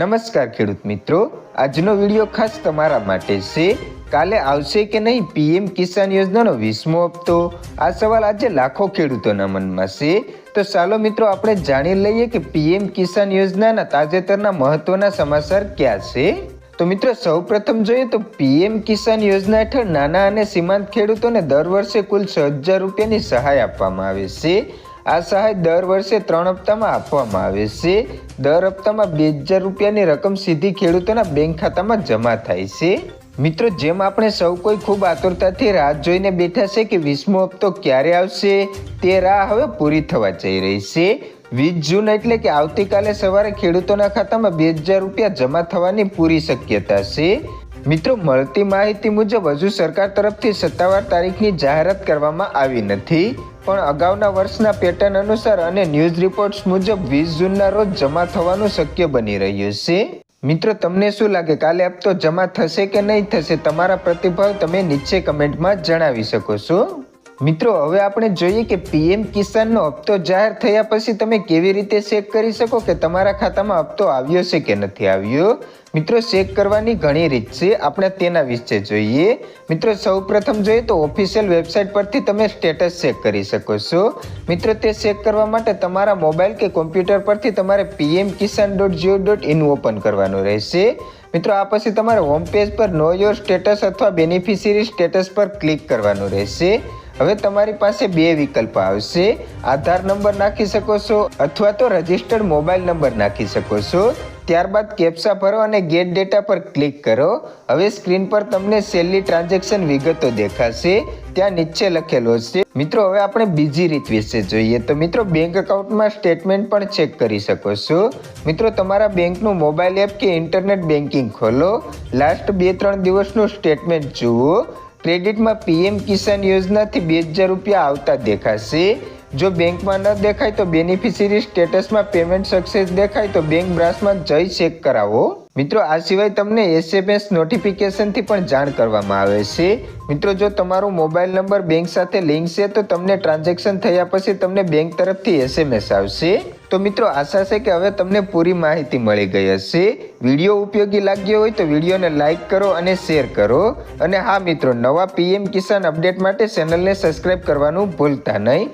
નમસ્કાર ખેડૂત મિત્રો. આજનો વીડિયો ખાસ તમારા માટે છે. કાલે આવશે કે નહીં પીએમ કિસાન યોજનાનો વીસમો હપ્તો? આ સવાલ આજે લાખો ખેડૂતોના મનમાં છે. તો ચાલો મિત્રો આપણે જાણી લઈએ કે પીએમ કિસાન યોજનાના તાજેતરના મહત્વના સમાચાર ક્યાં છે? તો મિત્રો સૌપ્રથમ જોઈએ તો પીએમ કિસાન યોજના હેઠળ નાના અને સીમાંત ખેડૂતોને દર વર્ષે કુલ છ હજાર રૂપિયાની સહાય આપવામાં આવે છે. આ સહાય દર વર્ષે ત્રણ હપ્તામાં આપવામાં આવે છે. દર હપ્તામાં બે હજાર રૂપિયાની રકમ સીધી ખેડૂતોના બેંક ખાતામાં જમા થાય છે. મિત્રો, જેમ આપણે સૌ કોઈ ખૂબ આતુરતાથી રાહ જોઈને બેઠા છે કે વીસમો હપ્તો ક્યારે આવશે, તે રાહ હવે પૂરી થવા જઈ રહી છે. વીસ જૂન એટલે કે આવતીકાલે સવારે ખેડૂતોના ખાતામાં બે હજાર રૂપિયા જમા થવાની પૂરી શક્યતા છે. મિત્રો, મળતી માહિતી મુજબ હજુ સરકાર તરફથી સત્તાવાર તારીખની જાહેરાત કરવામાં આવી નથી, પણ અગાઉના વર્ષના પેટર્ન અનુસાર અને ન્યૂઝ રિપોર્ટ્સ મુજબ વીસ જૂનના રોજ જમા થવાનું શક્ય બની રહ્યું છે. મિત્રો, તમને શું લાગે? કાલે હપ્તો જમા થશે કે નહીં થશે? તમારા પ્રતિભાવ તમે નીચે કમેન્ટમાં જણાવી શકો છો. મિત્રો, હવે આપણે જોઈએ કે પીએમ કિસાનનો હપ્તો જાહેર થયા પછી તમે કેવી રીતે ચેક કરી શકો કે તમારા ખાતામાં હપ્તો આવ્યો છે કે નથી આવ્યો? મિત્રો ચેક કરવાની ઘણી રીત છે. આપણે તેના વિશે જોઈએ. મિત્રો, સૌપ્રથમ જોઈએ તો ઓફિશિયલ વેબસાઇટ પરથી તમે સ્ટેટસ ચેક કરી શકો છો. મિત્રો, તે ચેક કરવા માટે તમારા મોબાઈલ કે કોમ્પ્યુટર પરથી તમારે PM Kisan dot gov dot in open કરવાનું રહેશે. મિત્રો, આ પછી તમારે હોમ પેજ પર નો યોર સ્ટેટસ અથવા બેનિફિશિયરી સ્ટેટસ પર ક્લિક કરવાનું રહેશે. હવે તમારી પાસે બે વિકલ્પ આવશે. આધાર નંબર નાખી શકો છો અથવા તો રજિસ્ટર્ડ મોબાઈલ નંબર નાખી શકો છો. ત્યારબાદ કેપ્સા ભરો અને ગેટ ડેટા પર ક્લિક કરો. હવે સ્ક્રીન પર તમને સેલની ટ્રાન્ઝેક્શન વિગતો દેખાશે. ત્યાં નીચે લખેલો છે. મિત્રો, હવે આપણે બીજી રીત વિશે જોઈએ. તો મિત્રો, બેંક એકાઉન્ટમાં સ્ટેટમેન્ટ પણ ચેક કરી શકો છો. મિત્રો, તમારા બેંકનું મોબાઈલ એપ કે ઇન્ટરનેટ બેન્કિંગ ખોલો. લાસ્ટ બે, ત્રણ દિવસનું સ્ટેટમેન્ટ જુઓ. ક્રેડિટમાં પીએમ કિસાન યોજનાથી બે હજાર રૂપિયા આવતા દેખાશે. જો બેંકમાં ન દેખાય તો બેનિફિશિયરી સ્ટેટસમાં પેમેન્ટ સક્સેસ દેખાય તો બેંક બ્રાન્ચમાં જઈ ચેક કરાવો. મિત્રો, આ સિવાય તમને એસએમએસ નોટિફિકેશનથી પણ જાણ કરવામાં આવે છે. મિત્રો, જો તમારો મોબાઈલ નંબર બેંક સાથે લિંક છે, તો તમને ટ્રાન્ઝેક્શન થયા પછી તમને બેંક તરફથી એસએમએસ આવશે. તો મિત્રો, આશા છે કે હવે તમને પૂરી માહિતી મળી ગઈ હશે. વીડિયો ઉપયોગી લાગ્યો હોય તો વિડીયોને લાઇક કરો અને શેર કરો. અને હા, મિત્રો, નવા પીએમ કિસાન અપડેટ માટે ચેનલને સબસ્ક્રાઇબ કરવાનું ભૂલતા નહીં.